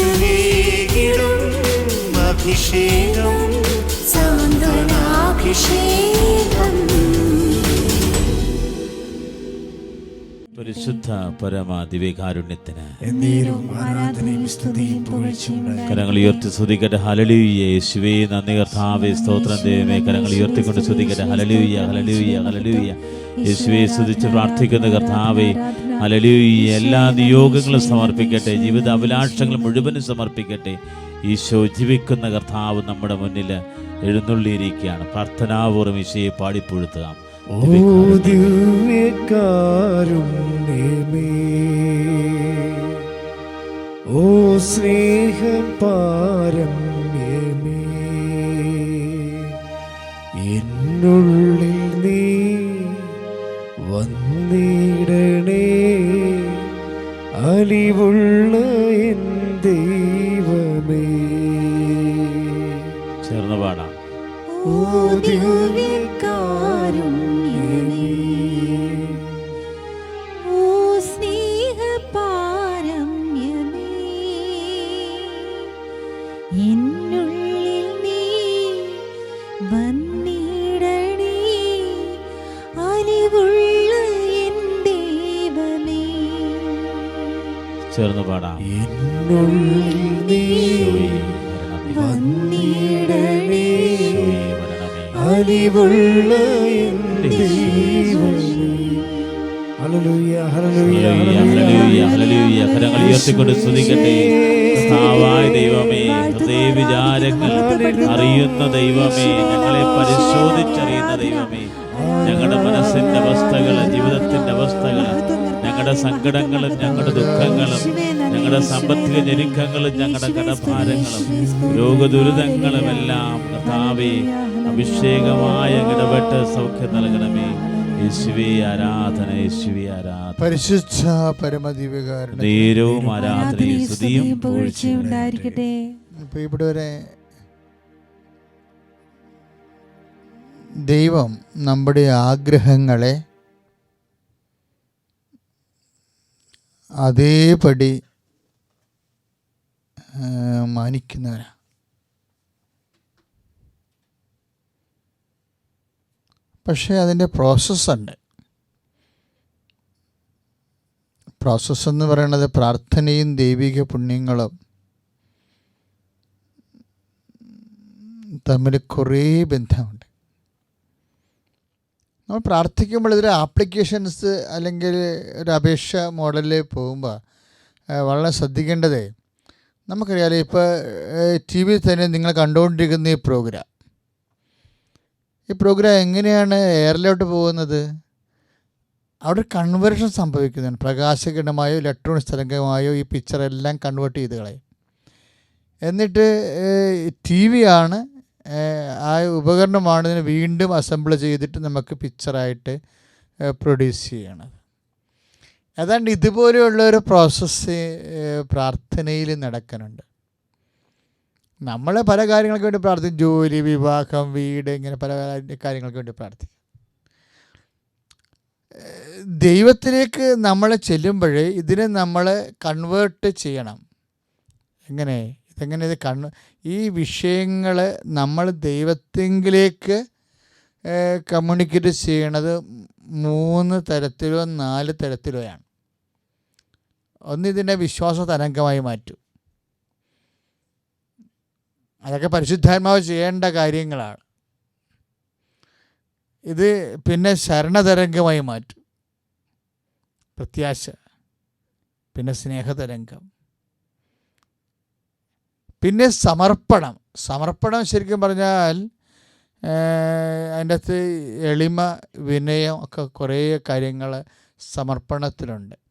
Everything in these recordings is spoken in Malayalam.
യേശുവേകിടും അഭിഷേകം സാന്ത്വനാഭിഷേകം. പരിശുദ്ധ പരമ ദിവ്യകാരുണ്യത്തിന് കരങ്ങൾ ഉയർത്തി സ്തുതിക്കട്ടെ. ഹലലൂയ യേശുവേ നന്ദി കർത്താവേ സ്തോത്രം ദൈവമേ. കരങ്ങൾ ഉയർത്തിക്കൊണ്ട് സ്തുതിക്കട്ടെ. ഹലലൂയ ഹലലൂയ ഹലലൂയ യേശുവേ സ്തുതിച്ച് പ്രാർത്ഥിക്കുന്ന കർത്താവേ. ഹലലൂയ എല്ലാ നിയോഗങ്ങളും സമർപ്പിക്കട്ടെ. ജീവിത അഭിലാഷങ്ങൾ മുഴുവനും സമർപ്പിക്കട്ടെ. ഈശോ ജീവിക്കുന്ന കർത്താവ് നമ്മുടെ മുന്നിൽ എഴുന്നള്ളിയിരിക്കുകയാണ്. പ്രാർത്ഥനാപൂർവം ഈശോയെ പാടിപ്പൊഴുത്തുക. ഓ സ്നേഹം പാരം എന്നുള്ളിൽ നീ വന്നിടണേ അലിവുള്ള ദൈവമേ. ചേർന്ന് പാടാം. ഓ എന്നുള്ളിൽ നീ. വന്നിടണേ അലിവുള്ള. കരങ്ങൾ ഉയർത്തിക്കൊണ്ട് സ്തുതിക്കട്ടെ കർത്താവായ ദൈവമേ ഹൃദയ വിചാരങ്ങൾ അറിയുന്ന ദൈവമേ ഞങ്ങളെ പരിശോധിച്ചറിയുന്ന ദൈവമേ ഞങ്ങളുടെ മനസ്സിന്റെ അവസ്ഥകൾ ജീവിതത്തിന്റെ അവസ്ഥകൾ ഞങ്ങളുടെ സങ്കടങ്ങളും ഞങ്ങളുടെ ദുഃഖങ്ങളും ഞങ്ങളുടെ സാമ്പത്തിക ഞെരുക്കങ്ങളും ഞങ്ങളുടെ കടഭാരങ്ങളും രോഗദുരിതങ്ങളും എല്ലാം കർത്താവേ അഭിഷേകമായ ഇടപെട്ട് സൗഖ്യം നൽകണമേ. യേശുവേ ആരാധന യേശുവേ ആരാധന. പരിശുദ്ധ പരമദിവ്യകാരുടെ നേരവും ആരാധനയും സ്തുതിയും പുകഴ്ചയും ഉണ്ടായിരിക്കട്ടെ ഇപ്പൊ ഇവിടെ വരെ ദൈവം നമ്മുടെ ആഗ്രഹങ്ങളെ അതേപടി ആ, മാനിക്കുന്നവരാ. പക്ഷേ അതിന്റെ പ്രോസസ്സുണ്ട്. പ്രോസസ്സ് എന്ന് പറയുന്നത് പ്രാർത്ഥനയും ദൈവിക പുണ്യങ്ങളും തമ്മിൽ കുറേ ബന്ധമുണ്ട്. നമ്മൾ പ്രാർത്ഥിക്കുമ്പോൾ ഇതൊരു ആപ്ലിക്കേഷൻസ് അല്ലെങ്കിൽ ഒരു അപേക്ഷ മോഡലിൽ പോകുമ്പോൾ വളരെ ശ്രദ്ധിക്കേണ്ടത് നമുക്കറിയാലോ ഇപ്പോൾ ടി വിയിൽ തന്നെ നിങ്ങൾ കണ്ടുകൊണ്ടിരിക്കുന്ന ഈ പ്രോഗ്രാം. ഈ പ്രോഗ്രാം എങ്ങനെയാണ് എയറിലോട്ട് പോകുന്നത്? അവിടെ കൺവേർഷൻ സംഭവിക്കുന്നതാണ് പ്രകാശകിരണമായോ ഇലക്ട്രോണിക്സ് തരംഗമായോ ഈ പിക്ചർ എല്ലാം കൺവേർട്ട് ചെയ്ത് കളയും. എന്നിട്ട് ടി വി ആണ് ആ ഉപകരണമാണ് ഇതിനെ വീണ്ടും അസംബിൾ ചെയ്തിട്ട് നമുക്ക് പിക്ചറായിട്ട് പ്രൊഡ്യൂസ് ചെയ്യണത്. ഏതാണ്ട് ഇതുപോലെയുള്ള ഒരു പ്രോസസ്സ് പ്രാർത്ഥനയിൽ നടക്കുന്നുണ്ട്. നമ്മൾ പല കാര്യങ്ങൾക്ക് വേണ്ടി പ്രാർത്ഥിക്കും. ജോലി വിവാഹം വീട് ഇങ്ങനെ പല കാര്യങ്ങൾക്ക് വേണ്ടി പ്രാർത്ഥിക്കും. ദൈവത്തിലേക്ക് നമ്മൾ ചെല്ലുമ്പോൾ ഇതിനെ നമ്മൾ കൺവേർട്ട് ചെയ്യണം. എങ്ങനെ? ഇതെങ്ങനെ ഇത് കൺ ഈ വിഷയങ്ങൾ നമ്മൾ ദൈവത്തെങ്കിലേക്ക് കമ്മ്യൂണിക്കേറ്റ് ചെയ്യണത് മൂന്ന് തരത്തിലോ നാല് തരത്തിലോ ആണ് ഒന്ന് ഇതിന്റെ വിശ്വാസ തരംഗമായി മാറ്റും. അതൊക്കെ പരിശുദ്ധാത്മാവ് ചെയ്യേണ്ട കാര്യങ്ങളാണ്. ഇത് പിന്നെ ശരണതരംഗമായി മാറ്റും. പ്രത്യാശ പിന്നെ സ്നേഹതരംഗം. പിന്നെ സമർപ്പണം. സമർപ്പണം ശരിക്കും പറഞ്ഞാൽ അതിന്റെ അകത്ത് എളിമ വിനയം ഒക്കെ കുറേ കാര്യങ്ങൾ സമർപ്പണത്തിലുണ്ട്.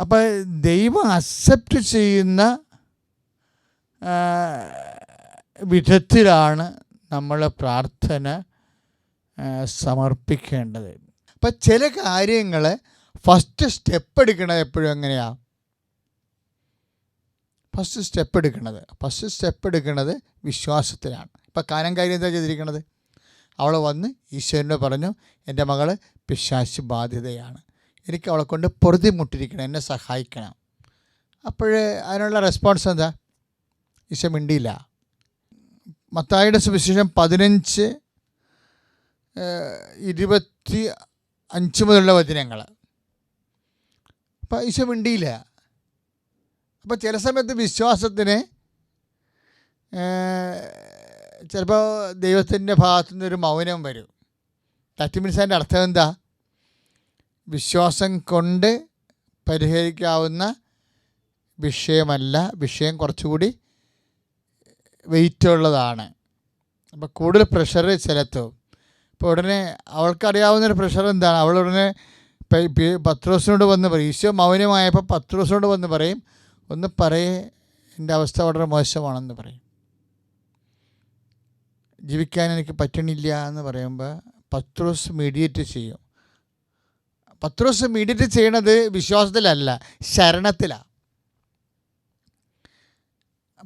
അപ്പം ദൈവം അക്സെപ്റ്റ് ചെയ്യുന്ന വിധത്തിലാണ് നമ്മൾ പ്രാർത്ഥന സമർപ്പിക്കേണ്ടത്. അപ്പം ചില കാര്യങ്ങൾ ഫസ്റ്റ് സ്റ്റെപ്പ് എടുക്കണത് എപ്പോഴും എങ്ങനെയാണ് ഫസ്റ്റ് സ്റ്റെപ്പ് എടുക്കണത്. ഫസ്റ്റ് സ്റ്റെപ്പ് എടുക്കുന്നത് വിശ്വാസത്തിലാണ്. ഇപ്പം കാനം കാര്യം എന്താ ചെയ്തിരിക്കണത്? അവൾ വന്ന് ഈശ്വരനോട് പറഞ്ഞു എന്റെ മകൾ പിശാശ് ബാധ്യതയാണ്. എനിക്ക് അവളെ കൊണ്ട് പൊറുതി മുട്ടിരിക്കണം എന്നെ സഹായിക്കണം. അപ്പോഴേ അതിനുള്ള റെസ്പോൺസ് എന്താ? ഈശോ മിണ്ടിയില്ല. മത്തായിയുടെ സുവിശേഷം പതിനഞ്ച് ഇരുപത്തി അഞ്ച് മുതലുള്ള വചനങ്ങൾ അപ്പം ഈശോ മിണ്ടിയില്ല. അപ്പോൾ ചില സമയത്ത് വിശ്വാസത്തിന് ചിലപ്പോൾ ദൈവത്തിന്റെ നിന്നൊരു മൗനം വരും. ദാറ്റ് മീൻസ് അതിന്റെ അർത്ഥം എന്താ? വിശ്വാസം കൊണ്ട് പരിഹരിക്കാവുന്ന വിഷയമല്ല. വിഷയം കുറച്ചുകൂടി വെയിറ്റ് ഉള്ളതാണ് അപ്പോൾ കൂടുതൽ പ്രഷർ ചെലുത്തും ഇപ്പോൾ ഉടനെ അവൾക്കറിയാവുന്നൊരു പ്രഷർ എന്താണ്? അവൾ പത്രോസിനോട് വന്ന് പറയും. ഈശോ മൗനമായപ്പോൾ പത്രോസിനോട് വന്ന് പറയും. ഒന്ന് പറയേ. എന്റെ അവസ്ഥ വളരെ മോശമാണെന്ന് പറയും. ജീവിക്കാൻ എനിക്ക് പറ്റണില്ല എന്ന് പറയുമ്പോൾ പത്രോസ് മീഡിയേറ്റ് ചെയ്യും. പത്രോസ് മീഡിയേറ്റ് ചെയ്യണത് വിശ്വാസത്തിലല്ല ശരണത്തിലാണ്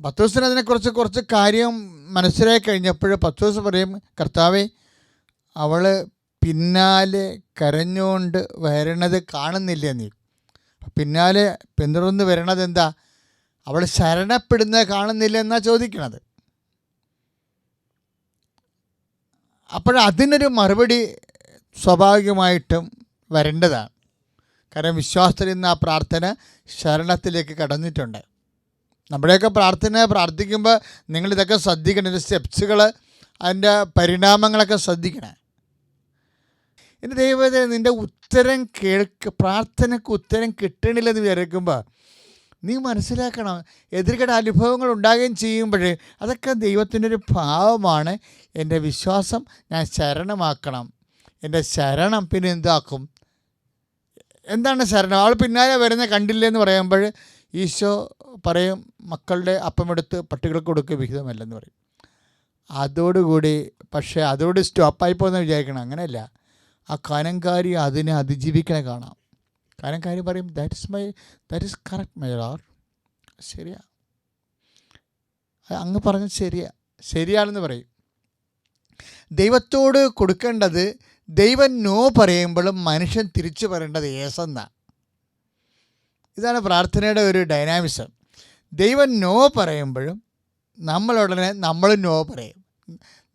പത്രോസിന് അതിനെക്കുറിച്ച് കുറച്ച് കാര്യം മനസ്സിലായി കഴിഞ്ഞപ്പോൾ പത്രോസ് പറയും കർത്താവെ അവൾ പിന്നാലെ കരഞ്ഞുകൊണ്ട് വരണത് കാണുന്നില്ല നീ. പിന്നാലെ പിന്തുടർന്ന് വരണത് എന്താ? അവൾ ശരണപ്പെടുന്നത് കാണുന്നില്ല എന്നാ ചോദിക്കണത്. അപ്പോഴതിനൊരു മറുപടി സ്വാഭാവികമായിട്ടും വരേണ്ടതാണ്. കാരണം വിശ്വാസത്തിൽ നിന്ന് ആ പ്രാർത്ഥന ശരണത്തിലേക്ക് കടന്നിട്ടുണ്ട്. നമ്മുടെയൊക്കെ പ്രാർത്ഥന പ്രാർത്ഥിക്കുമ്പോൾ നിങ്ങളിതൊക്കെ ശ്രദ്ധിക്കണം. ഇതിന്റെ സ്റ്റെപ്സുകൾ അതിന്റെ പരിണാമങ്ങളൊക്കെ ശ്രദ്ധിക്കണേ. എന്റെ ദൈവത്തെ നിന്റെ ഉത്തരം കേൾക്ക് പ്രാർത്ഥനയ്ക്ക് ഉത്തരം കിട്ടണില്ലെന്ന് വിചാരിക്കുമ്പോൾ നീ മനസ്സിലാക്കണം എതിർകട അനുഭവങ്ങൾ ഉണ്ടാകുകയും ചെയ്യുമ്പോൾ അതൊക്കെ ദൈവത്തിന്റെ ഒരു ഭാവമാണ്. എന്റെ വിശ്വാസം ഞാൻ ശരണമാക്കണം. എന്റെ ശരണം പിന്നെ എന്താക്കും? എന്താണ് ശരണം? അവൾ പിന്നാലെ വരുന്ന കണ്ടില്ലേ എന്ന് പറയുമ്പോൾ ഈശോ പറയും മക്കളുടെ അപ്പമെടുത്ത് പട്ടികൾക്ക് കൊടുക്കുക വിഹിതമല്ലെന്ന് പറയും. അതോടുകൂടി പക്ഷേ അതോട് സ്റ്റോപ്പായി പോകുന്ന വിചാരിക്കണം. അങ്ങനെയല്ല. ആ കനങ്കാരി അതിനെ അതിജീവിക്കണേ കാണാം. കനങ്കാരി പറയും that is my that is correct my R ശരിയാ. അങ്ങ് പറഞ്ഞത് ശരിയാ. ശരിയാണെന്ന് പറയും. ദൈവത്തോട് കൊടുക്കേണ്ടത് ദൈവം നോ പറയുമ്പോഴും മനുഷ്യൻ തിരിച്ചു പറയേണ്ടത് യേസെന്ന. ഇതാണ് പ്രാർത്ഥനയുടെ ഒരു ഡൈനാമിസം. ദൈവം നോ പറയുമ്പോഴും നമ്മളുടനെ നമ്മൾ നോ പറയും.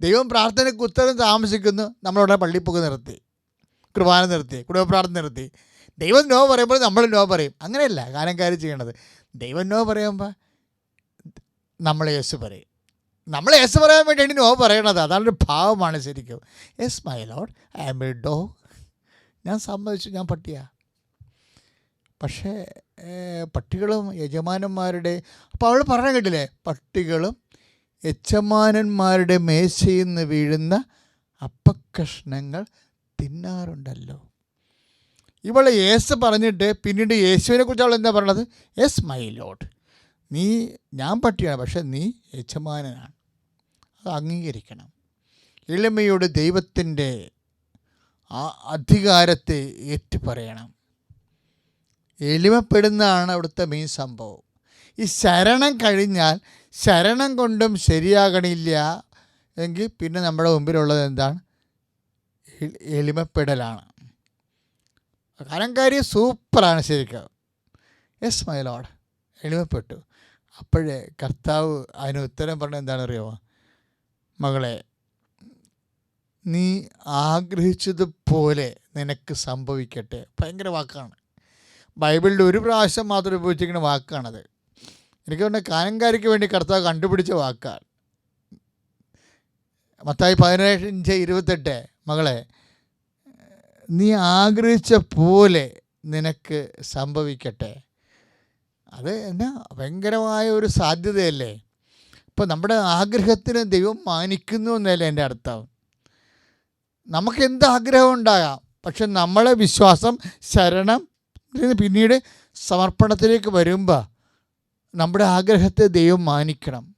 ദൈവം പ്രാർത്ഥനയ്ക്ക് ഉത്തരം താമസിക്കുന്നു നമ്മളുടനെ പള്ളിപ്പൊക്കെ നിർത്തി കുർബാന നിർത്തി കുടുംബ പ്രാർത്ഥന നിർത്തി. ദൈവം നോ പറയുമ്പോൾ നമ്മൾ നോ പറയും. അങ്ങനെയല്ല കാര്യം ചെയ്യണത്. ദൈവം നോ പറയുമ്പോൾ നമ്മൾ യേശു പറയും. നമ്മൾ യെസ് പറയാൻ വേണ്ടിയാണ് നോ പറയണത്? അതാണ് ഭാവമാണ് ശരിക്കും. Yes my lord I am a ഡോ ഞാൻ സമ്മതിച്ചു ഞാൻ പട്ടിയാ. പക്ഷേ പട്ടികളും യജമാനന്മാരുടെ അപ്പോൾ അവൾ പറഞ്ഞ കേട്ടില്ലേ? പട്ടികളും യജമാനന്മാരുടെ മേശയിൽ നിന്ന് വീഴുന്ന അപ്പക്കഷ്ണങ്ങൾ തിന്നാറുണ്ടല്ലോ. ഇവൾ യേസ് പറഞ്ഞിട്ട് പിന്നീട് യേശുവിനെ കുറിച്ച് അവൾ എന്താ പറഞ്ഞത്? യെസ് മൈ ലോഡ് നീ ഞാൻ പട്ടിയാണ് പക്ഷെ നീ യജമാനനാണ്. അത് അംഗീകരിക്കണം. എളിമയുടെ ദൈവത്തിന്റെ ആ അധികാരത്തെ ഏറ്റുപറയണം. എളിമപ്പെടുന്നതാണ് അവിടുത്തെ മെയിൻ സംഭവം. ഈ ശരണം കഴിഞ്ഞാൽ ശരണം കൊണ്ടും ശരിയാകണില്ല എങ്കിൽ പിന്നെ നമ്മുടെ മുമ്പിലുള്ളത് എന്താണ്? എളിമപ്പെടലാണ്. കാരണം കാര്യം സൂപ്പറാണ് ശരിക്കും. യെസ് മൈ ലോഡ് എളിമപ്പെട്ടു. അപ്പോഴേ കർത്താവ് അതിന് ഉത്തരം പറഞ്ഞ എന്താണെന്ന് അറിയാമോ മകളെ നീ ആഗ്രഹിച്ചതുപോലെ നിനക്ക് സംഭവിക്കട്ടെ. ഭയങ്കര വാക്കാണ്. ബൈബിളിൽ ഒരു പ്രാവശ്യം മാത്രം ഉപയോഗിച്ചിരിക്കുന്ന വാക്കാണത്. എനിക്ക് തോന്നുന്നു കാനങ്കാരിക്ക് വേണ്ടി കർത്താവ് കണ്ടുപിടിച്ച വാക്കാണ്. മത്തായി പതിനേഴ് ഇരുപത്തെട്ട് മകളെ നീ ആഗ്രഹിച്ച പോലെ നിനക്ക് സംഭവിക്കട്ടെ. അത് എന്നാ ഭയങ്കരമായ ഒരു സാധ്യതയല്ലേ? ഇപ്പോൾ നമ്മുടെ ആഗ്രഹത്തിന് ദൈവം മാനിക്കുന്നു എന്നല്ല എന്റെ അർത്ഥം. നമുക്ക് എന്ത് ആഗ്രഹം ഉണ്ടാകാം? പക്ഷെ നമ്മളെ വിശ്വാസം ശരണം പിന്നീട് സമർപ്പണത്തിലേക്ക് വരുമ്പോൾ നമ്മുടെ ആഗ്രഹത്തെ ദൈവം മാനിക്കണം.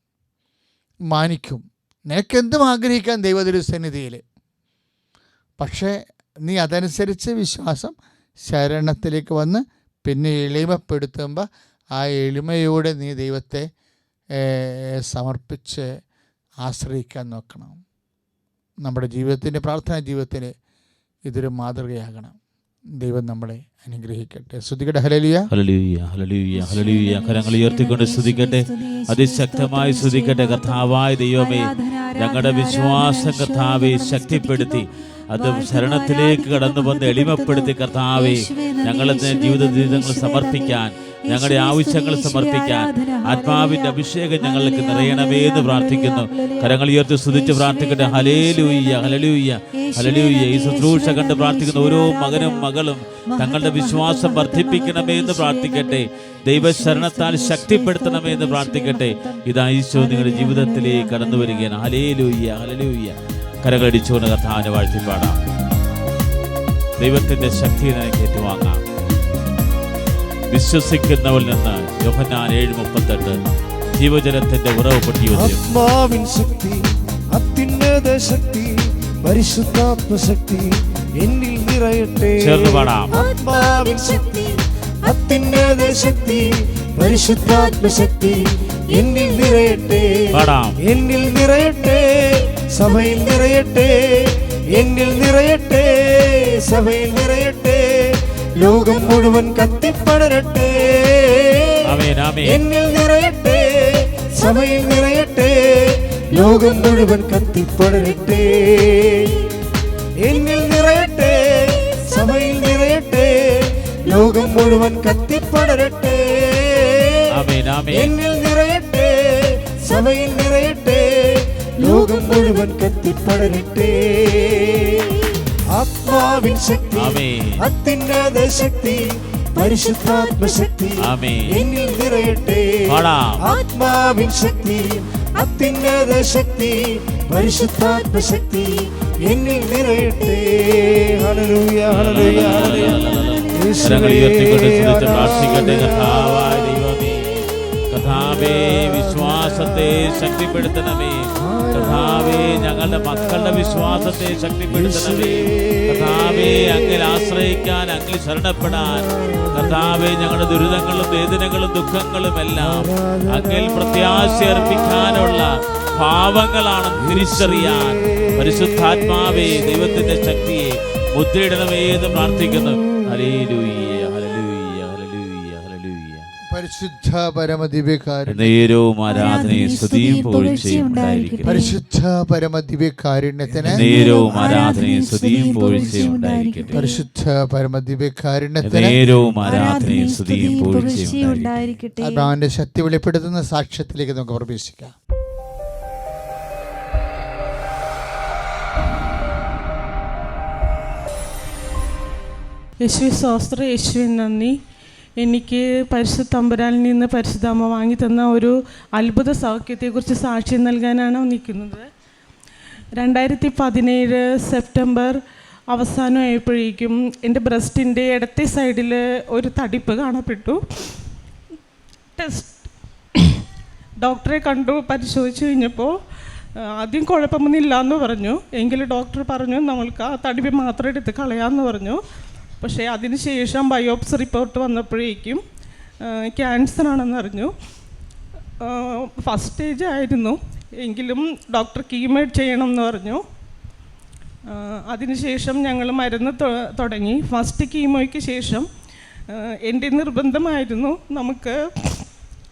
മാനിക്കും. നിനക്കെന്തും ആഗ്രഹിക്കാം ദൈവതിരുസന്നിധിയിൽ പക്ഷേ നീ അതനുസരിച്ച് വിശ്വാസം ശരണത്തിലേക്ക് വന്ന് പിന്നെ എളിമപ്പെടുത്തുമ്പോൾ ആ എളിമയോടെ നീ ദൈവത്തെ സമർപ്പിച്ച് ആശ്രയിക്കാൻ നോക്കണം. നമ്മുടെ ജീവിതത്തിന്റെ പ്രാർത്ഥനാ ജീവിതത്തിന് ഇതൊരു മാതൃകയാകണം. ദൈവം നമ്മളെ അനുഗ്രഹിക്കട്ടെ. ശ്രുതികട ഹലലിയ ഹലലിയ ഹലലിയ ഹലലിയ കരങ്ങൾ ഉയർത്തിക്കൊണ്ട് ശ്രുതിക്കട്ടെ അതിശക്തമായി ശ്രുതിക്കട്ടെ കർത്താവായ ദൈവമേ ഞങ്ങളുടെ വിശ്വാസം കർത്താവെ ശക്തിപ്പെടുത്തി അത് ശരണത്തിലേക്ക് കടന്നു വന്ന് എളിമപ്പെടുത്തി കർത്താവെ ഞങ്ങളുടെ ജീവിത ജീവിതങ്ങൾ സമർപ്പിക്കാൻ ഞങ്ങളുടെ ആവശ്യങ്ങൾ സമർപ്പിക്കാൻ ആത്മാവിന്റെ അഭിഷേകം ഞങ്ങൾക്ക് നിറയണമേ എന്ന് പ്രാർത്ഥിക്കുന്നു. കരങ്ങൾ ഉയർത്തി സ്തുതിച്ച് പ്രാർത്ഥിക്കട്ടെ. ഹലേലൂയ്യ ഹലലൂയ്യ ഹലലൂയ്യ ഈ ശുശ്രൂഷ കണ്ട് പ്രാർത്ഥിക്കുന്ന ഓരോ മകനും മകളും തങ്ങളുടെ വിശ്വാസം വർദ്ധിപ്പിക്കണമേ എന്ന് പ്രാർത്ഥിക്കട്ടെ. ദൈവശരണത്താൽ ശക്തിപ്പെടുത്തണമേ എന്ന് പ്രാർത്ഥിക്കട്ടെ. ഇതാ ഈശോ നിങ്ങളുടെ ജീവിതത്തിലേക്ക് കടന്നു വരികയാണ്. ഹലേലൂയ്യ ഹലലൂയ്യ കരകളടിച്ചുകൊണ്ട് വാഴ്ത്തി പാടാം ദൈവത്തിന്റെ ശക്തി നിനക്ക് ഏറ്റുവാങ്ങാം. വിശ്വസിക്കുന്നവരിൽ നിന്ന് യോഹന്നാൻ ഏഴ് മുപ്പത്തെട്ട്. ജീവജലത്തിന്റെ ഉറവ് പൊട്ടിയൊരു ശക്തി അത്യുന്നത ശക്തി എന്നിൽ നിറയട്ടെ. ചേർന്ന് പാടാം. ആത്മാവിൻ ശക്തി അത്യുന്നത ശക്തി എന്നിൽ നിറയട്ടെ. പാടാം. എന്നിൽ നിറയട്ടെ സഭയിൽ നിറയട്ടെ എന്നിൽ നിറയട്ടെ സഭയിൽ നിറയട്ടെ. ലോകം മുഴുവൻ കത്തിപ്പടരട്ടെ ആമേൻ ആമേൻ എന്നിൽ നിറയട്ടെ സഭയിൽ നിറയട്ടെ ലോകം മുഴുവൻ കത്തിപ്പടരട്ടെ എന്നിൽ നിറയട്ടെ സഭയിൽ നിറയട്ടെ ലോകം മുഴുവൻ കത്തിപ്പടരട്ടെ ആമേൻ ആമേൻ എന്നിൽ നിറയട്ടെ സഭയിൽ നിറയട്ടെ ലോകം മുഴുവൻ കത്തിപ്പടരട്ടെ ആത്മാവിൻ ശക്തി അത്യുന്നത ശക്തി പരിശുദ്ധാത്മ ശക്തി എന്നിൽ നിറയട്ടെ. ആത്മാവിൻ ശക്തി അത്യുന്നത ശക്തി പരിശുദ്ധാത്മ ശക്തി എന്നിൽ നിറയട്ടെ. ഉയർത്തിക്കൊണ്ട് സ്തുതിച്ച് പ്രാർത്ഥിക്കട്ടെ കഥാവേ വിശ്വാസത്തെ ശക്തിപ്പെടുത്തണമേ. കഥാവേ ഞങ്ങളുടെ മക്കളുടെ വിശ്വാസത്തെ ശക്തിപ്പെടുത്തണമേ. കഥാവേ അങ്ങിൽ ആശ്രയിക്കാൻ അങ്ങിൽ ശരണപ്പെടാൻ. കർത്താവേ ഞങ്ങളുടെ ദുരിതങ്ങളും വേദനകളും ദുഃഖങ്ങളും എല്ലാം അങ്ങിൽ പ്രത്യാശ അർപ്പിക്കാനുള്ള പാവങ്ങളാണെന്ന് തിരിച്ചറിയാൻ. പരിശുദ്ധാത്മാവേ ദൈവത്തിന്റെ ശക്തിയെ മുദ്രയിടണമേ എന്ന് പ്രാർത്ഥിക്കുന്നു. പരിശുദ്ധ പരിശുദ്ധ പരമദിവ്യകാരുണ്യത്തിന് നേരവും പരിശുദ്ധ പരമദിവ്യകാരുണ്യത്തിന് നേരവും ശക്തി വെളിപ്പെടുത്തുന്ന സാക്ഷ്യത്തിലേക്ക് നമുക്ക് പ്രവേശിക്കാം. യേശു ശാസ്ത്ര യേശുവിൻ നന്ദി. എനിക്ക് പരിശുദ്ധ തമ്പുരാനിൽ നിന്ന് പരിശുദ്ധാമ്മ വാങ്ങി തന്ന ഒരു അത്ഭുത സൗഖ്യത്തെക്കുറിച്ച് സാക്ഷ്യം നൽകാനാണ് നിൽക്കുന്നത്. രണ്ടായിരത്തി പതിനേഴ് സെപ്റ്റംബർ അവസാനമായപ്പോഴേക്കും എന്റെ ബ്രസ്റ്റിന്റെ ഇടത്തെ സൈഡിൽ ഒരു തടിപ്പ് കാണപ്പെട്ടു. ടെസ്റ്റ്. ഡോക്ടറെ കണ്ടു പരിശോധിച്ച് കഴിഞ്ഞപ്പോൾ ആദ്യം കുഴപ്പമൊന്നുമില്ല എന്ന് പറഞ്ഞു. എങ്കിലും ഡോക്ടർ പറഞ്ഞു നമ്മൾക്ക് ആ തടിപ്പ് മാത്രം എടുത്ത് കളയാമെന്ന് പറഞ്ഞു. പക്ഷേ അതിനുശേഷം ബയോപ്സി റിപ്പോർട്ട് വന്നപ്പോഴേക്കും ക്യാൻസർ ആണെന്ന് അറിഞ്ഞു. ഫസ്റ്റ് സ്റ്റേജ് ആയിരുന്നു. എങ്കിലും ഡോക്ടർ കീമേഡ് ചെയ്യണം എന്ന് പറഞ്ഞു അതിനുശേഷം ഞങ്ങൾ മരുന്ന് തുടങ്ങി. ഫസ്റ്റ് കീമോയ്ക്ക് ശേഷം എന്റെ നിർബന്ധമായിരുന്നു നമുക്ക്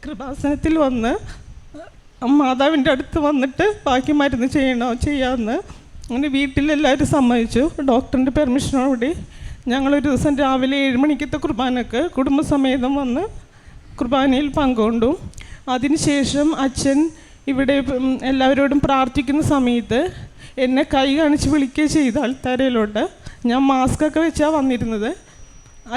കൃപാസനത്തിൽ വന്ന് മാതാവിന്റെ അടുത്ത് വന്നിട്ട് ബാക്കി മരുന്ന് ചെയ്യണോ ചെയ്യാമെന്ന് അങ്ങനെ വീട്ടിലെല്ലാവരും സമ്മതിച്ചു. ഡോക്ടറിന്റെ പെർമിഷനോടുകൂടി ഞങ്ങളൊരു ദിവസം രാവിലെ ഏഴ് മണിക്കത്തെ കുർബാനക്ക് കുടുംബസമേതം വന്ന് കുർബാനയിൽ പങ്കുകൊണ്ടു അതിനുശേഷം അച്ഛൻ ഇവിടെ എല്ലാവരോടും പ്രാർത്ഥിക്കുന്ന സമയത്ത് എന്നെ കൈ കാണിച്ച് വിളിക്കുകയും ചെയ്ത ആൾത്താരയിലോട്ട് ഞാൻ മാസ്കൊക്കെ വെച്ചാണ് വന്നിരുന്നത്.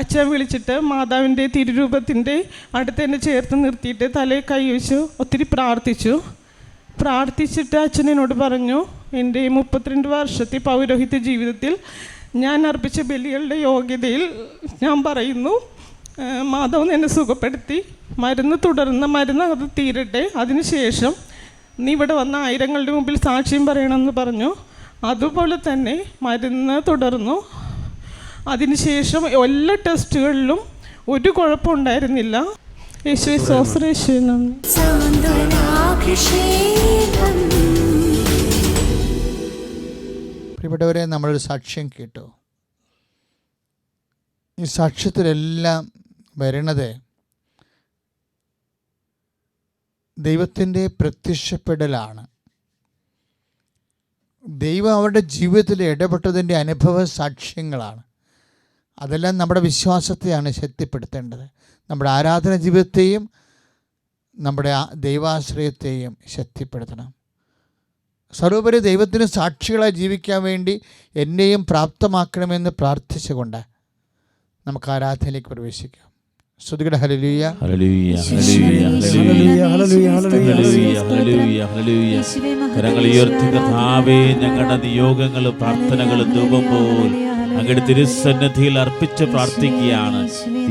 അച്ഛൻ വിളിച്ചിട്ട് മാതാവിന്റെ തിരുരൂപത്തിന്റെ അടുത്ത് എന്നെ ചേർത്ത് നിർത്തിയിട്ട് തലയിൽ കൈ വെച്ചു ഒത്തിരി പ്രാർത്ഥിച്ചു. പ്രാർത്ഥിച്ചിട്ട് അച്ഛൻ എന്നോട് പറഞ്ഞു എന്റെ മുപ്പത്തിരണ്ട് വർഷത്തെ പൗരോഹിത്യ ജീവിതത്തിൽ ഞാൻ അർപ്പിച്ച ബലികളുടെ യോഗ്യതയിൽ ഞാൻ പറയുന്നു മാധവൻ എന്നെ സുഖപ്പെടുത്തി മരുന്ന് തുടർന്ന് മരുന്ന് അത് തീരട്ടെ. അതിനുശേഷം നീ ഇവിടെ വന്ന ആയിരങ്ങളുടെ മുമ്പിൽ സാക്ഷ്യം പറയണമെന്ന് പറഞ്ഞു. അതുപോലെ തന്നെ മരുന്ന് തുടർന്നു. അതിനുശേഷം എല്ലാ ടെസ്റ്റുകളിലും ഒരു കുഴപ്പമുണ്ടായിരുന്നില്ല യേശുവെ നന്ദി. പ്രിയപ്പെട്ടവരെ നമ്മളൊരു സാക്ഷ്യം കേട്ടു. ഈ സാക്ഷ്യത്തിലെല്ലാം വരണത് ദൈവത്തിന്റെ പ്രത്യക്ഷപ്പെടലാണ്. ദൈവം അവരുടെ ജീവിതത്തിൽ ഇടപെട്ടതിന്റെ അനുഭവ സാക്ഷ്യങ്ങളാണ്. അതെല്ലാം നമ്മുടെ വിശ്വാസത്തെയാണ് ശക്തിപ്പെടുത്തേണ്ടത്. നമ്മുടെ ആരാധന ജീവിതത്തെയും നമ്മുടെ ദൈവാശ്രയത്തെയും ശക്തിപ്പെടുത്തണം. സർവോപരി ദൈവത്തിന് സാക്ഷികളായി ജീവിക്കാൻ വേണ്ടി എന്നെയും പ്രാപ്തമാക്കണമെന്ന് പ്രാർത്ഥിച്ചുകൊണ്ട് നമുക്ക് ആരാധനയിലേക്ക് പ്രവേശിക്കാം. ശ്രുതികട ഹലലൂയ ഹല്ലേലൂയ ഹല്ലേലൂയ ഹല്ലേലൂയ ഹല്ലേലൂയ, ഹല്ലേലൂയ, ഹല്ലേലൂയ ഹല്ലേലൂയ. ഹല്ലേലൂയ കരങ്ങൾ ഉയർത്തി കർത്താവേ ഞങ്ങളുടെ നിയോഗങ്ങളും പ്രാർത്ഥനകളും ധൂപം പോൽ അങ്ങയുടെ തിരുസന്നിധിയിൽ അർപ്പിച്ച് പ്രാർത്ഥിക്കുകയാണ്.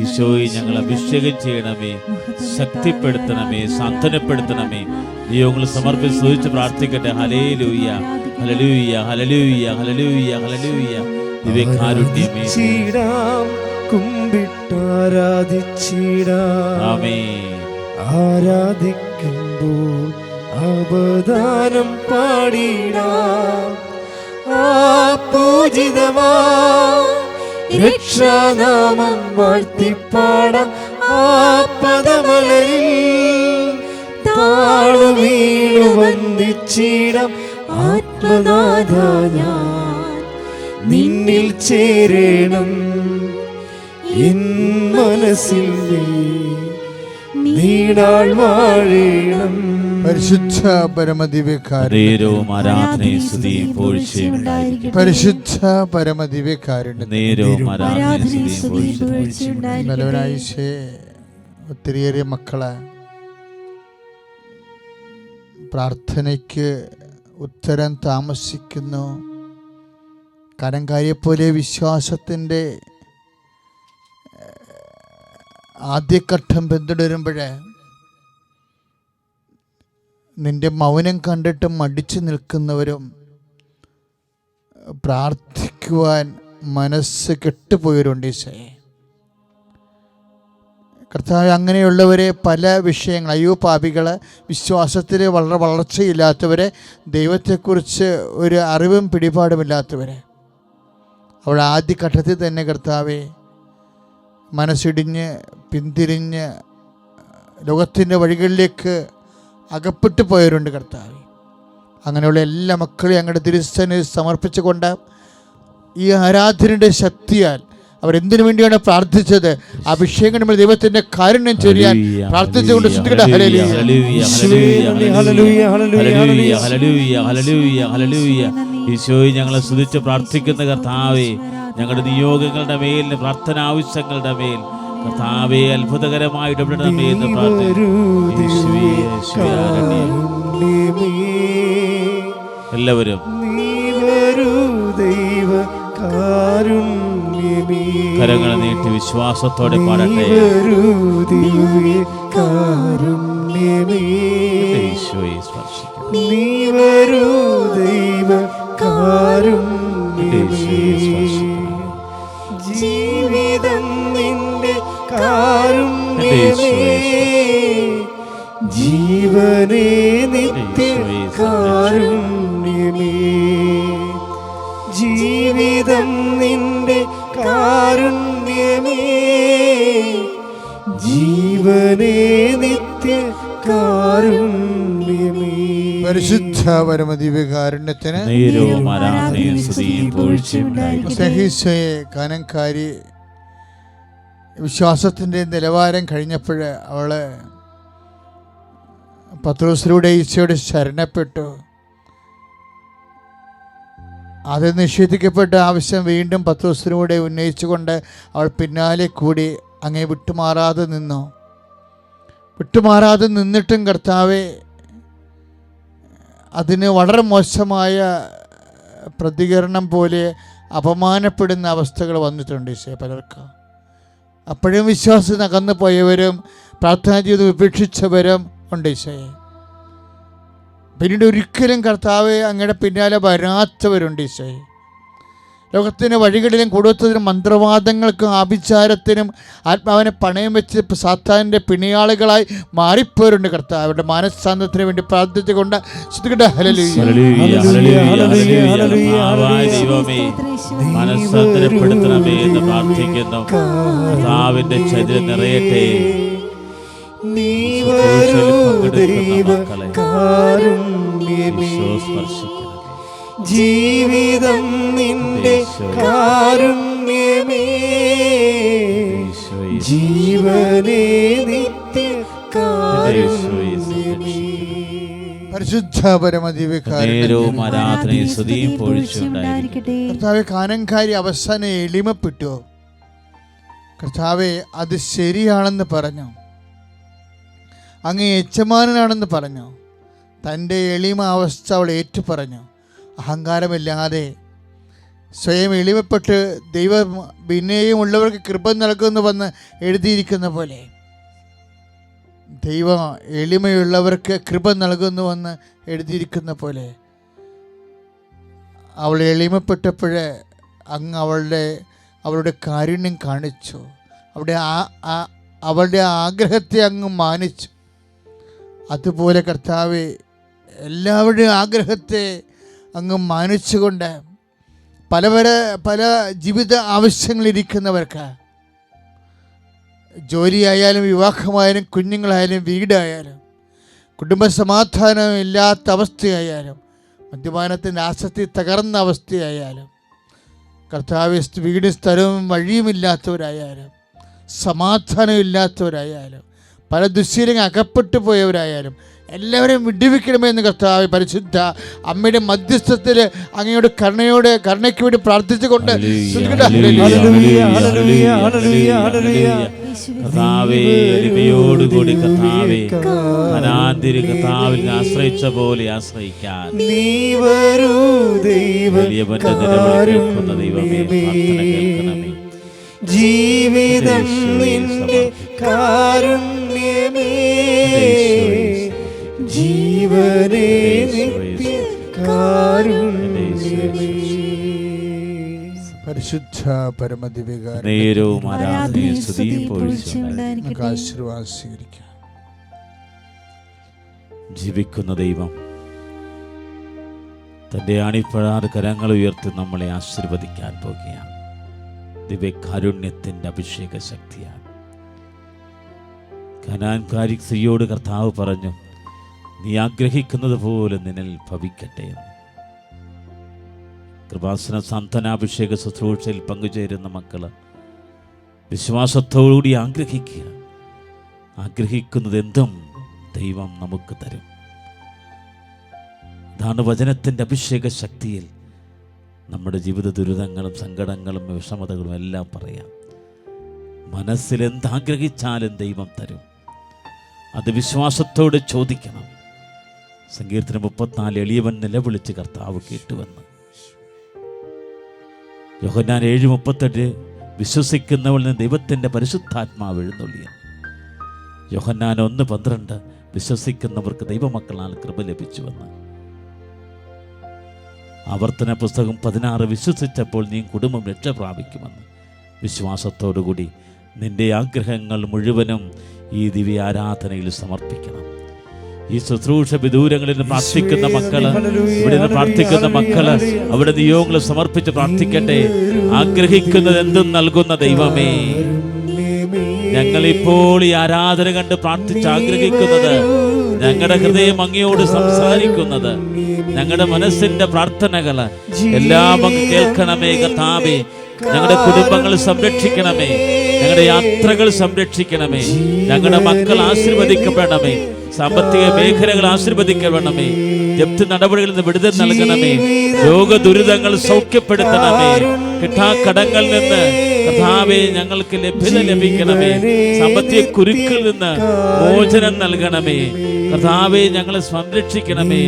ഈശോയെ ഞങ്ങൾ അഭിഷേകം ചെയ്യണമേ ശക്തിപ്പെടുത്തണമേ സാന്ത്വനപ്പെടുത്തണമേ. നിയോഗങ്ങൾ സമർപ്പിച്ച് ചോദിച്ച് പ്രാർത്ഥിക്കട്ടെ. ഹലേ ലൂയ്യ ഹലലൂയ ഹലലൂയ ഹലലൂയ ഹലലൂയ ദിവ്യകാരുണ്യമേ കുമ്പിട്ടാരാധിച്ചിടാം. ആരാധിക്കുമ്പോൾ അവദാനം പാടിടാം. പൂജിതമാ രക്ഷാനാമം വാഴ്ത്തിപ്പാടാം. ആ പദമലരിൽ താണു വീണു വന്ദിച്ചിടാം. ആത്മനാഥ ഞാൻ നിന്നിൽ ചേരണം. എൻ മനസ്സിൽ പരിശുദ്ധ. പരിശുദ്ധ. നല്ലവനായിശേ ഒത്തിരിയേറെ മക്കളെ പ്രാർത്ഥനയ്ക്ക് ഉത്തരം താമസിക്കുന്നു. കരങ്കാരിയെപ്പോലെ വിശ്വാസത്തിന്റെ ആദ്യഘട്ടം പിന്തുടരുമ്പോഴേ നിന്റെ മൗനം കണ്ടിട്ട് മടിച്ചു നിൽക്കുന്നവരും പ്രാർത്ഥിക്കുവാൻ മനസ്സ് കെട്ടുപോയവരുണ്ട് ഈശോയെ. കർത്താവ് അങ്ങനെയുള്ളവരെ പല വിഷയങ്ങൾ അയ്യോ പാപികൾ വിശ്വാസത്തിൽ വളരെ വളർച്ചയില്ലാത്തവരെ ദൈവത്തെക്കുറിച്ച് ഒരു അറിവും പിടിപാടുമില്ലാത്തവരെ. അവിടെ ആദ്യഘട്ടത്തിൽ തന്നെ കർത്താവെ മനസ്സിടിഞ്ഞ് പിന്തിരിഞ്ഞ് ലോകത്തിന്റെ വഴികളിലേക്ക് അകപ്പെട്ടു പോയവരുണ്ട് കർത്താവ്. അങ്ങനെയുള്ള എല്ലാ മക്കളെയും അങ്ങയുടെ സമർപ്പിച്ചു സമർപ്പിച്ചുകൊണ്ട് ഈ ആരാധനയുടെ ശക്തിയാൽ അവരെന്തിനു വേണ്ടിയാണ് പ്രാർത്ഥിച്ചത്? അഭിഷേകം നമ്മൾ ദൈവത്തിന്റെ കാരുണ്യം ചെയ്യാൻ പ്രാർത്ഥിച്ചുകൊണ്ട്. ഈശോയെ ഞങ്ങളെ സ്തുതിച്ച് പ്രാർത്ഥിക്കുന്ന കർത്താവേ ഞങ്ങളുടെ നിയോഗങ്ങളുടെ മേൽ പ്രാർത്ഥന ആവശ്യങ്ങളുടെ മേൽ. കർത്താവെ അത്ഭുതകരമായി ഇടപെടണമേ എന്ന് പ്രാർത്ഥിക്കുന്നു. എല്ലാവരും. കരങ്ങൾ നീട്ടി വിശ്വാസത്തോടെ പാടട്ടെ. നീ വരൂ ദൈവ കാരുണ്യമേ കാരുണ്യമേ ജീവനേ നിത്യ കാരുണ്യമേ. ജീവിതം നിന്റെ കാരുണ്യമേ. ജീവനേ നിത്യ കാരുണ്യമേ. പരിശുദ്ധ പരമദിവ്യകാരുണ്യത്തിന്. കനംകാരി വിശ്വാസത്തിന്റെ നിലവാരം കഴിഞ്ഞപ്പോൾ അവൾ പത്രോസിലൂടെ ഈശോയുടെ ശരണപ്പെട്ടു. അത് നിഷേധിക്കപ്പെട്ട ആവശ്യം വീണ്ടും പത്രോസിലൂടെ ഉന്നയിച്ചുകൊണ്ട് അവൾ പിന്നാലെ കൂടി അങ്ങേ വിട്ടുമാറാതെ നിന്നു. വിട്ടുമാറാതെ നിന്നിട്ടും കർത്താവെ അതിന് വളരെ മോശമായ പ്രതികരണം പോലെ അപമാനപ്പെടുന്ന അവസ്ഥകൾ വന്നിട്ടുണ്ട് ഈശോ പലർക്കും. അപ്പോഴും വിശ്വാസത്തിന് അകന്നു പോയവരും പ്രാർത്ഥനാ ജീവിതം ഉപേക്ഷിച്ചവരും ഉണ്ട് ഈശോയെ. പിന്നീട് ഒരിക്കലും കർത്താവ് അങ്ങയുടെ പിന്നാലെ വരാത്തവരുണ്ട് ഈശോയെ. ലോകത്തിന്റെ വഴികളിലും കൂടുതലും മന്ത്രവാദങ്ങൾക്കും ആഭിചാരത്തിനും ആത്മാവിനെ പണയം വെച്ച് സാത്താന്റെ പിണിയാളുകളായി മാറിപ്പോരുണ്ട് കർത്താവ്. അവരുടെ മാനസാന്തത്തിന് വേണ്ടി പ്രാർത്ഥിച്ചുകൊണ്ട് ശ്രുതികട്ടെ ഹല്ലേലൂയ. ഹല്ലേലൂയ, ഹല്ലേലൂയ, ഹല്ലേലൂയ. കർത്താവായ ദൈവമേ മനസ്സാന്തരപ്പെടുത്തണമേ എന്ന് പ്രാർത്ഥിക്കുന്നു. ചരിത്രം നിറയട്ടെ. നീ വരൂ ദൈവ കാരുണ്യമേ. ജീവിതം നിന്റെ കാരുണ്യമേ. ജീവനേ നിത്യ പരിശുദ്ധ കർത്താവെ കാനംകാരി അവസാനം എളിമപ്പെട്ടു. കർത്താവെ അത് ശരിയാണെന്ന് പറഞ്ഞു. അങ്ങ് യജമാനാണെന്ന് പറഞ്ഞു. തന്റെ എളിമ അവസ്ഥ അവൾ ഏറ്റു പറഞ്ഞു. അഹങ്കാരമില്ലാതെ സ്വയം എളിമപ്പെട്ട് ദൈവം പിന്നെയും ഉള്ളവർക്ക് കൃപ നൽകുന്നു വന്ന് എഴുതിയിരിക്കുന്ന പോലെ ദൈവം എളിമയുള്ളവർക്ക് കൃപ നൽകുന്നുവെന്ന് എഴുതിയിരിക്കുന്ന പോലെ അവൾ എളിമപ്പെട്ടപ്പോൾ അങ്ങ് അവളുടെ അവളുടെ കാരുണ്യം കാണിച്ചു. അവിടെ ആ- അവളുടെ ആഗ്രഹത്തെ അങ്ങ് മാനിച്ചു. അതുപോലെ കർത്താവ് എല്ലാവരുടെയും ആഗ്രഹത്തെ അങ്ങ് മാനിച്ചുകൊണ്ട് പല പല പല ജീവിത ആവശ്യങ്ങളിരിക്കുന്നവർക്ക് ജോലിയായാലും വിവാഹമായാലും കുഞ്ഞുങ്ങളായാലും വീടായാലും കുടുംബസമാധാനം ഇല്ലാത്ത അവസ്ഥയായാലും മദ്യപാനത്തിന്റെ ആസക്തി തകർന്ന അവസ്ഥയായാലും കർത്താവ് വീടും സ്ഥലവും വഴിയുമില്ലാത്തവരായാലും സമാധാനമില്ലാത്തവരായാലും പല ദുശ്ശീലങ്ങൾ അകപ്പെട്ടു പോയവരായാലും എല്ലാവരെയും വിടുവിക്കണമെന്ന് കർത്താവ് പരിശുദ്ധ അമ്മയുടെ മധ്യസ്ഥത്തിൽ അങ്ങയോട് കർണയോട് കരുണയ്ക്ക് വേണ്ടി പ്രാർത്ഥിച്ചുകൊണ്ട് കൂടി. കർത്താവേ എളിമയോടുകൂടി കർത്താവിൽ ആശ്രയിച്ച പോലെ ആശ്രയിക്കാൻ. ദൈവ ദൈവമേ കേൾക്കണമേ. ജീവിതം നിന്റെ ജീവനേ പരിശുദ്ധ പരമദിവികാരം ആശീർവാദം സ്വീകരിക്കാം ജീവിക്കുന്ന ദൈവം തന്റെ അണിപ്പഴാറ് കരങ്ങൾ ഉയർത്തി നമ്മളെ ആശീർവദിക്കാൻ പോകുകയാണ്. ദിവ്യകാരുണ്യത്തിന്റെ അഭിഷേക ശക്തിയാണ് കനാൻകാരി സ്ത്രീയോട് കർത്താവ് പറഞ്ഞു നീ ആഗ്രഹിക്കുന്നത് പോലെ നിന്നിൽ ഭവിക്കട്ടെ എന്ന്. കൃപാസന സന്തനാഭിഷേക ശുശ്രൂഷയിൽ പങ്കുചേരുന്ന മക്കൾ വിശ്വാസത്തോടുകൂടി ആഗ്രഹിക്കുക. ആഗ്രഹിക്കുന്നത് എന്തും ദൈവം നമുക്ക് തരും. ഇതാണ് വചനത്തിന്റെ അഭിഷേക ശക്തിയിൽ നമ്മുടെ ജീവിത ദുരിതങ്ങളും സങ്കടങ്ങളും വിഷമതകളും എല്ലാം പറയാം. മനസ്സിൽ എന്താഗ്രഹിച്ചാലും ദൈവം തരും. അത് വിശ്വാസത്തോടെ ചോദിക്കണം. സങ്കീർത്തനം മുപ്പത്തിനാല് എളിയവൻ നിലവിളിച്ച് കർത്താവ് കേട്ടുവെന്ന്. യോഹന്നാൻ ഏഴ് മുപ്പത്തെട്ട് വിശ്വസിക്കുന്നവളിൽ നിന്ന് ദൈവത്തിന്റെ പരിശുദ്ധാത്മാവ് എഴുന്നള്ളിയെന്ന് യോഹന്നാൻ ഒന്ന് പന്ത്രണ്ട് വിശ്വസിക്കുന്നവർക്ക് ദൈവമക്കളാൽ കൃപ ലഭിച്ചുവെന്ന്. ആവർത്തന പുസ്തകം പതിനാറ് വിശ്വസിച്ചപ്പോൾ നീ കുടുംബം രക്ഷ പ്രാപിക്കുമെന്ന്. വിശ്വാസത്തോടുകൂടി നിന്റെ ആഗ്രഹങ്ങൾ മുഴുവനും ഈ ദിവ്യ ആരാധനയിൽ സമർപ്പിക്കണം. ഈ ശുശ്രൂഷ വിദൂരങ്ങളിൽ നിന്ന് പ്രാർത്ഥിക്കുന്ന മക്കൾ ഇവിടെ നിന്ന് പ്രാർത്ഥിക്കുന്ന മക്കൾ അവിടെ നിയോഗങ്ങൾ സമർപ്പിച്ച് പ്രാർത്ഥിക്കട്ടെ. ആഗ്രഹിക്കുന്നത് എന്തും നൽകുന്ന ദൈവമേ. ഞങ്ങൾ ഇപ്പോൾ ഈ ആരാധന കണ്ട് പ്രാർത്ഥിച്ച് ആഗ്രഹിക്കുന്നത് ഞങ്ങളുടെ ഹൃദയം അങ്ങയോട് സംസാരിക്കുന്നത് ഞങ്ങളുടെ മനസ്സിന്റെ പ്രാർത്ഥനകൾ എല്ലാം അങ്ങ് കേൾക്കണമേ കഥാവേ ഞങ്ങളുടെ കുടുംബങ്ങൾ സംരക്ഷിക്കണമേ. ഞങ്ങളുടെ യാത്രകൾ സംരക്ഷിക്കണമേ. ഞങ്ങളുടെ മക്കൾ ആശീർവദിക്കപ്പെടണമേ. സാമ്പത്തിക മേഖലകൾ ആശീർവദിക്കപ്പെടണമേ. ജപ്തി നടപടികളിൽ നിന്ന് വിടുതൽ നൽകണമേ. രോഗ ദുരിതങ്ങൾ സൗഖ്യപ്പെടുത്തണമേ. കിട്ടാക്കടങ്ങളിൽ നിന്ന് കഥാവെ ഞങ്ങൾക്ക് ലഭ്യത ലഭിക്കണമേ. സാമ്പത്തിക കുരുക്കിൽ നിന്ന് മോചനം നൽകണമേ. കഥാവേ ഞങ്ങളെ സംരക്ഷിക്കണമേ.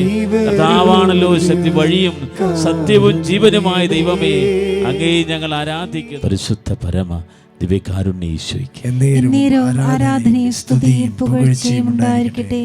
കഥാവാണല്ലോ ശക്തി വഴിയും സത്യവും ജീവനുമായ ദൈവമേ. അങ്ങേ ഞങ്ങൾ ആരാധിക്കുന്നു. പരിശുദ്ധ പരമ ദിവ്യകാരുണ്യ ഈശോയ്ക്ക്. ആരാധനയും സ്തുതിയും പുകഴ്ചയും ഉണ്ടായിരിക്കട്ടെ.